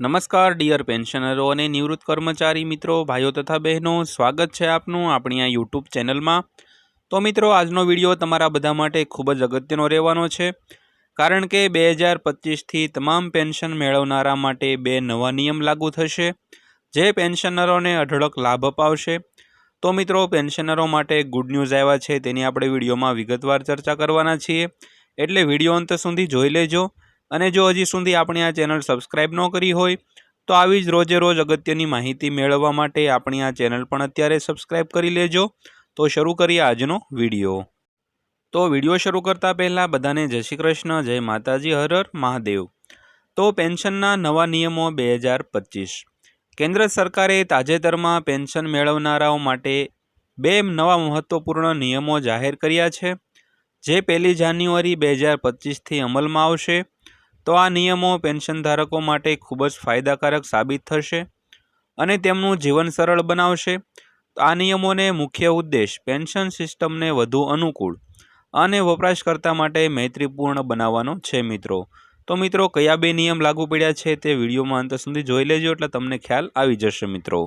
નમસ્કાર, ડિયર પેન્શનરો અને નિવૃત્ત કર્મચારી મિત્રો, ભાઈઓ તથા બહેનો, સ્વાગત છે આપનું આપણી આ યુટ્યુબ ચેનલમાં. તો મિત્રો, આજનો વીડિયો તમારા બધા માટે ખૂબ જ અગત્યનો રહેવાનો છે, કારણ કે બે હજાર પચીસથી તમામ પેન્શન મેળવનારા માટે બે નવા નિયમ લાગુ થશે, જે પેન્શનરોને અઢળક લાભ અપાવશે. તો મિત્રો, પેન્શનરો માટે ગુડ ન્યૂઝ આવ્યા છે, તેની આપણે વિડીયોમાં વિગતવાર ચર્ચા કરવાના છીએ. એટલે વીડિયો અંત સુધી જોઈ લેજો. અને જો હજી સુધી આપણી આ ચેનલ સબસ્ક્રાઈબ ન કરી હોય, તો આવી જ રોજે રોજ અગત્યની માહિતી મેળવવા માટે આપણી આ ચેનલ પણ અત્યારે સબસ્ક્રાઈબ કરી લેજો. તો શરૂ કરીએ આજનો વીડિયો. તો વીડિયો શરૂ કરતાં પહેલાં બધાને જય શ્રી કૃષ્ણ, જય માતાજી, હર હર મહાદેવ. તો પેન્શનના નવા નિયમો બે હજાર પચીસ. કેન્દ્ર સરકારે તાજેતરમાં પેન્શન મેળવનારાઓ માટે બે નવા મહત્વપૂર્ણ નિયમો જાહેર કર્યા છે, જે પહેલી જાન્યુઆરી બે હજાર પચીસથી અમલમાં આવશે. તો આ નિયમો પેન્શન ધારકો માટે ખૂબ જ ફાયદાકારક સાબિત થશે અને તેમનું જીવન સરળ બનાવશે. આ નિયમોને મુખ્ય ઉદ્દેશ પેન્શન સિસ્ટમને વધુ અનુકૂળ અને વપરાશકર્તા માટે મૈત્રીપૂર્ણ બનાવવાનો છે મિત્રો. તો મિત્રો, કયા બે નિયમ લાગુ પડ્યા છે તે વિડીયોમાં અંત સુધી જોઈ લેજો એટલે તમને ખ્યાલ આવી જશે મિત્રો.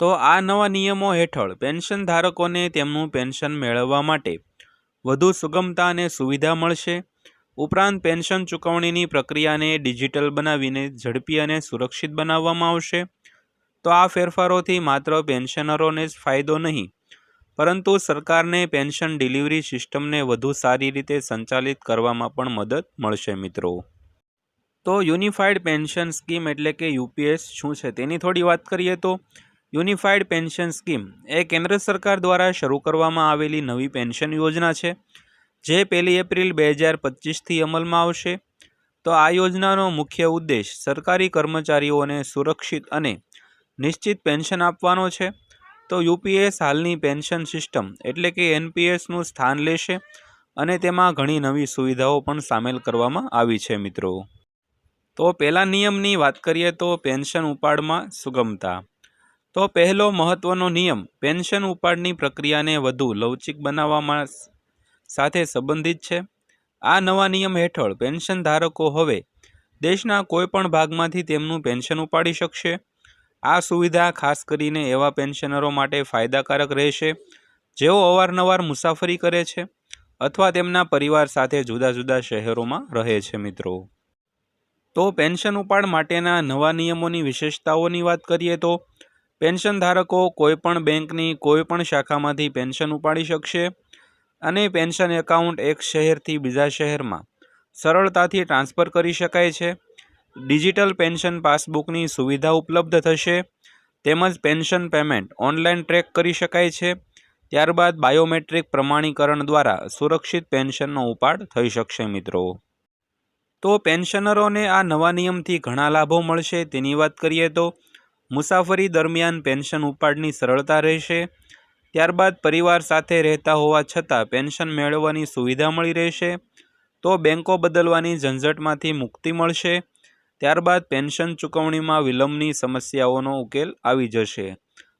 તો આ નવા નિયમો હેઠળ પેન્શન ધારકોને તેમનું પેન્શન મેળવવા માટે વધુ સુગમતા અને સુવિધા મળશે. ઉપરાંત પેન્શન ચૂકવણીની પ્રક્રિયાને ડિજિટલ બનાવીને ઝડપી અને સુરક્ષિત બનાવવામાં આવશે. તો આ ફેરફારોથી માત્ર પેન્શનરોને જ ફાયદો નહીં, પરંતુ સરકારને પેન્શન ડિલિવરી સિસ્ટમને વધુ સારી રીતે સંચાલિત કરવામાં પણ મદદ મળશે મિત્રો. તો યુનિફાઈડ પેન્શન સ્કીમ એટલે કે યુપીએસ શું છે તેની થોડી વાત કરીએ તો યુનિફાઈડ પેન્શન સ્કીમ એ કેન્દ્ર સરકાર દ્વારા શરૂ કરવામાં આવેલી નવી પેન્શન યોજના છે. જે પહેલી એપ્રિલ બે હજાર પચીસથી અમલમાં આવશે. તો આ યોજનાનો મુખ્ય ઉદ્દેશ સરકારી કર્મચારીઓને સુરક્ષિત અને નિશ્ચિત પેન્શન આપવાનો છે. તો યુપીએસ હાલની પેન્શન સિસ્ટમ એટલે કે એનપીએસનું સ્થાન લેશે અને તેમાં ઘણી નવી સુવિધાઓ પણ સામેલ કરવામાં આવી છે મિત્રો. તો પહેલા નિયમની વાત કરીએ તો પેન્શન ઉપાડમાં સુગમતા. તો પહેલો મહત્વનો નિયમ, પેન્શન ઉપાડની પ્રક્રિયાને વધુ લવચિક બનાવવામાં સાથે સંબંધિત છે. આ નવા નિયમ હેઠળ પેન્શન ધારકો હવે દેશના કોઈપણ ભાગમાંથી તેમનું પેન્શન ઉપાડી શકશે. આ સુવિધા ખાસ કરીને એવા પેન્શનરો માટે ફાયદાકારક રહેશે, જેઓ અવારનવાર મુસાફરી કરે છે અથવા તેમના પરિવાર સાથે જુદા જુદા શહેરોમાં રહે છે મિત્રો. તો પેન્શન ઉપાડ માટેના નવા નિયમોની વિશેષતાઓની વાત કરીએ તો, પેન્શન ધારકો કોઈપણ બેંકની કોઈપણ શાખામાંથી પેન્શન ઉપાડી શકશે અને પેન્શન એકાઉન્ટ એક શહેરથી બીજા શહેરમાં. સરળતાથી ટ્રાન્સફર કરી શકાય છે. ડિજિટલ પેન્શન પાસબુકની સુવિધા ઉપલબ્ધ થશે. તેમજ પેન્શન પેમેન્ટ ઓનલાઈન ટ્રેક કરી શકાય છે. ત્યારબાદ બાયોમેટ્રિક પ્રમાણીકરણ દ્વારા સુરક્ષિત પેન્શનનો ઉપાડ થઈ શકશે મિત્રો. તો પેન્શનરોને આ નવા નિયમથી ઘણા લાભો મળશે. તેની વાત કરીએ તો મુસાફરી દરમિયાન પેન્શન ઉપાડની સરળતા રહેશે. ત્યારબાદ પરિવાર સાથે રહેતા હોવા છતાં પેન્શન મેળવવાની સુવિધા મળી રહેશે તો બેંકો બદલવાની ઝંઝટમાંથી મુક્તિ મળશે. ત્યારબાદ પેન્શન ચૂકવણીમાં વિલંબની સમસ્યાઓનો ઉકેલ આવી જશે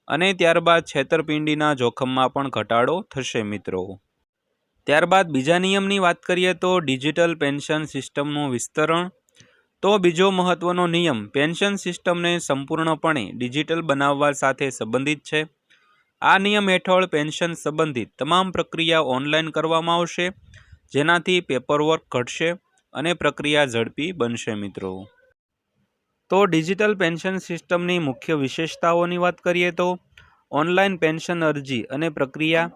અને ત્યારબાદ છેતરપિંડીના જોખમમાં પણ ઘટાડો થશે મિત્રો. ત્યારબાદ બીજા નિયમની વાત કરીએ તો ડિજિટલ પેન્શન સિસ્ટમનું વિસ્તરણ. તો બીજો મહત્વનો નિયમ, પેન્શન સિસ્ટમને સંપૂર્ણપણે ડિજિટલ બનાવવા સાથે સંબંધિત છે. આ નિયમ હેઠળ પેન્શન સંબંધિત તમામ પ્રક્રિયા ઓનલાઈન કરવામાં આવશે, જેનાથી પેપરવર્ક ઘટશે અને પ્રક્રિયા ઝડપી બનશે મિત્રો. તો ડિજિટલ પેન્શન સિસ્ટમની મુખ્ય વિશેષતાઓની વાત કરીએ તો, ઓનલાઈન પેન્શન અરજી અને પ્રક્રિયા,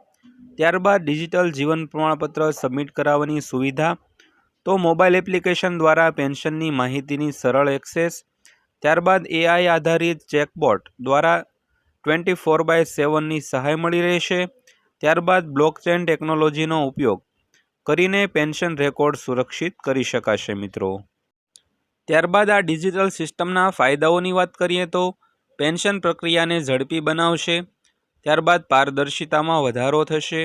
ત્યારબાદ ડિજિટલ જીવન પ્રમાણપત્ર સબમિટ કરાવવાની સુવિધા, તો મોબાઈલ એપ્લિકેશન દ્વારા પેન્શનની માહિતીની સરળ એક્સેસ, ત્યારબાદ એઆઈ આધારિત ચેકબોટ દ્વારા ટ્વેન્ટી ફોર બાય સેવનની સહાય મળી રહેશે. ત્યારબાદ બ્લોકચેન ટેકનોલોજીનો ઉપયોગ કરીને પેન્શન રેકોર્ડ સુરક્ષિત કરી શકાશે મિત્રો. ત્યારબાદ આ ડિજિટલ સિસ્ટમના ફાયદાઓની વાત કરીએ તો પેન્શન પ્રક્રિયાને ઝડપી બનાવશે. ત્યારબાદ પારદર્શિતામાં વધારો થશે.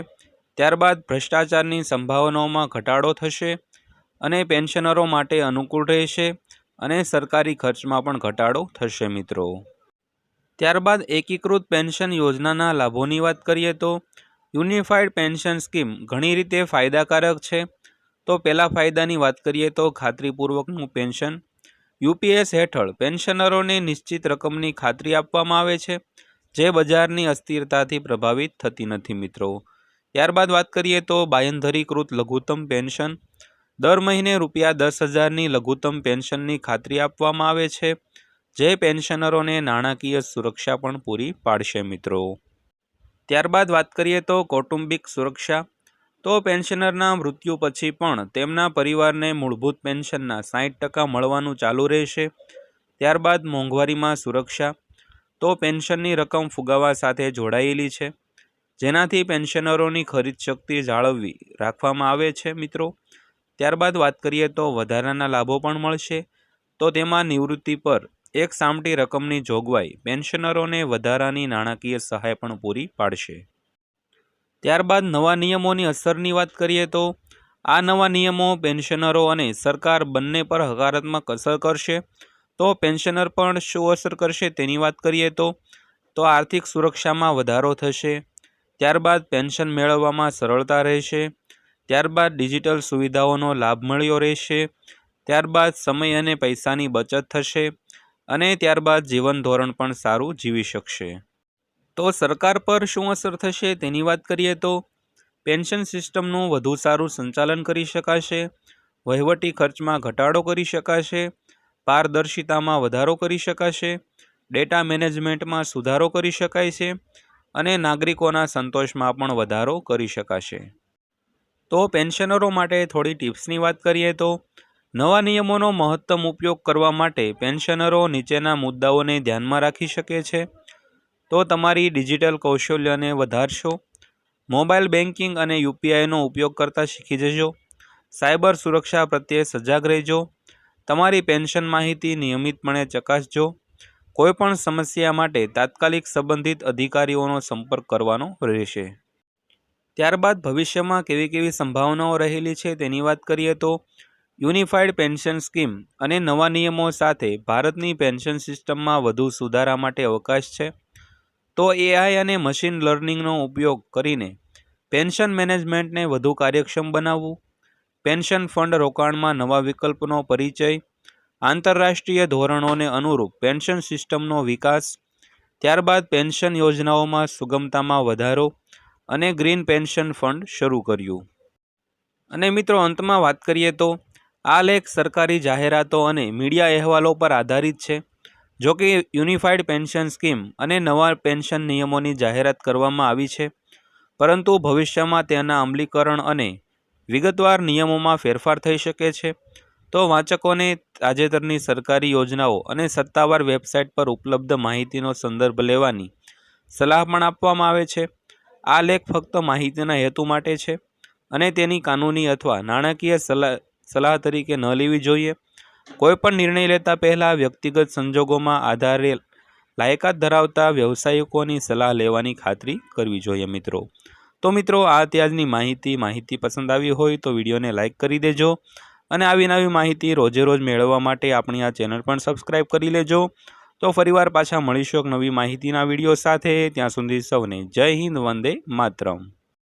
ત્યારબાદ ભ્રષ્ટાચારની સંભાવનાઓમાં ઘટાડો થશે અને પેન્શનરો માટે અનુકૂળ રહેશે અને સરકારી ખર્ચમાં પણ ઘટાડો થશે મિત્રો. ત્યારબાદ એકીકૃત પેન્શન યોજનાના લાભોની વાત કરીએ તો યુનિફાઈડ પેન્શન સ્કીમ ઘણી રીતે ફાયદાકારક છે. તો પહેલાં ફાયદાની વાત કરીએ તો ખાતરીપૂર્વકનું પેન્શન. યુપીએસ હેઠળ પેન્શનરોને નિશ્ચિત રકમની ખાતરી આપવામાં આવે છે, જે બજારની અસ્થિરતાથી પ્રભાવિત થતી નથી મિત્રો. ત્યારબાદ વાત કરીએ તો બાયંધરીકૃત લઘુત્તમ પેન્શન. દર મહિને રૂપિયા દસ હજારની લઘુત્તમ પેન્શનની ખાતરી આપવામાં આવે છે. જે પેન્શનરોને નાણાકીય સુરક્ષા પણ પૂરી પાડશે મિત્રો. ત્યારબાદ વાત કરીએ તો કૌટુંબિક સુરક્ષા. તો પેન્શનરના મૃત્યુ પછી પણ તેમના પરિવારને મૂળભૂત પેન્શનના સાહીઠ ટકા મળવાનું ચાલુ રહેશે. ત્યારબાદ મોંઘવારીમાં સુરક્ષા. તો પેન્શનની રકમ ફુગાવા સાથે જોડાયેલી છે. જેનાથી પેન્શનરોની ખરીદ શક્તિ જાળવવી રાખવામાં આવે છે મિત્રો. ત્યારબાદ વાત કરીએ તો વધારાના લાભો પણ મળશે. તો તેમાં નિવૃત્તિ પર એક સામટી રકમની જોગવાઈ પેન્શનરોને વધારાની નાણાકીય સહાય પણ પૂરી પાડશે. ત્યારબાદ નવા નિયમોની અસરની વાત કરીએ તો, આ નવા નિયમો પેન્શનરો અને સરકાર બંને પર હકારાત્મક અસર કરશે. તો પેન્શનર પણ શું અસર કરશે તેની વાત કરીએ તો તો આર્થિક સુરક્ષામાં વધારો થશે. ત્યારબાદ પેન્શન મેળવવામાં સરળતા રહેશે. ત્યારબાદ ડિજિટલ સુવિધાઓનો લાભ મળ્યો રહેશે. ત્યારબાદ સમય અને પૈસાની બચત થશે. અને ત્યારબાદ જીવન ધોરણ પણ સારું જીવી શકશે. તો સરકાર પર શું અસર થશે તેની વાત કરીએ તો, પેન્શન સિસ્ટમનું વધુ સારું સંચાલન કરી શકાશે, વહીવટી ખર્ચમાં ઘટાડો કરી શકાશે, પારદર્શિતામાં વધારો કરી શકાશે, ડેટા મેનેજમેન્ટમાં સુધારો કરી શકાય છે અને નાગરિકોના સંતોષમાં પણ વધારો કરી શકાશે. તો પેન્શનરો માટે થોડી ટિપ્સની વાત કરીએ તો નવા નિયમોનો મહત્તમ ઉપયોગ કરવા માટે પેન્શનરો નીચેના મુદ્દાઓને ધ્યાનમાં રાખી શકે છે. તો તમારી ડિજિટલ કૌશલ્યને વધારશો. મોબાઈલ બેન્કિંગ અને યુપીઆઈનો ઉપયોગ કરતા શીખી જજો. સાયબર સુરક્ષા પ્રત્યે સજાગ રહેજો. તમારી પેન્શન માહિતી નિયમિતપણે ચકાસજો. કોઈપણ સમસ્યા માટે તાત્કાલિક સંબંધિત અધિકારીઓનો સંપર્ક કરવાનો રહેશે. ત્યારબાદ ભવિષ્યમાં કેવી કેવી સંભાવનાઓ રહેલી છે તેની વાત કરીએ તો યુનિફાઈડ પેન્શન સ્કીમ અને નવા નિયમો સાથે ભારતની પેન્શન સિસ્ટમમાં વધુ સુધારા માટે અવકાશ છે. તો એઆઈ અને મશીન લર્નિંગનો ઉપયોગ કરીને પેન્શન મેનેજમેન્ટને વધુ કાર્યક્ષમ બનાવવું, પેન્શન ફંડ રોકાણમાં નવા વિકલ્પનો પરિચય, આંતરરાષ્ટ્રીય ધોરણોને અનુરૂપ પેન્શન સિસ્ટમનો વિકાસ, ત્યારબાદ પેન્શન યોજનાઓમાં સુગમતામાં વધારો અને ગ્રીન પેન્શન ફંડ શરૂ કર્યું. અને મિત્રો અંતમાં વાત કરીએ તો આ લેખ સરકારી જાહેરાતો અને મીડિયા અહેવાલો પર આધારિત છે. જો કે, યુનિફાઈડ પેન્શન સ્કીમ અને નવા પેન્શન નિયમોની જાહેરાત કરવામાં આવી છે. પરંતુ ભવિષ્યમાં તેના અમલીકરણ અને વિગતવાર નિયમોમાં ફેરફાર થઈ શકે છે. તો વાંચકોને તાજેતરની સરકારી યોજનાઓ અને સત્તાવાર વેબસાઇટ પર ઉપલબ્ધ માહિતીનો સંદર્ભ લેવાની સલાહ પણ આપવામાં આવે છે. આ લેખ ફક્ત માહિતીના હેતુ માટે છે અને તેની કાનૂની અથવા નાણાકીય સલાહ સલાહ તરીકે ન લેવી જોઈએ. કોઈપણ નિર્ણય લેતા પહેલાં વ્યક્તિગત સંજોગોમાં આધારે લાયકાત ધરાવતા વ્યવસાયિકોની સલાહ લેવાની ખાતરી કરવી જોઈએ મિત્રો. તો મિત્રો, આ ત્યાજની માહિતી. માહિતી પસંદ આવી હોય તો વિડીયોને લાઇક કરી દેજો અને આવી નવી માહિતી રોજે રોજ મેળવવા માટે આપણી આ ચેનલ પણ સબસ્ક્રાઈબ કરી લેજો. તો ફરીવાર પાછા મળીશું એક નવી માહિતીના વીડિયો સાથે. ત્યાં સુધી સૌને જય હિન્દ, વંદે માતરમ.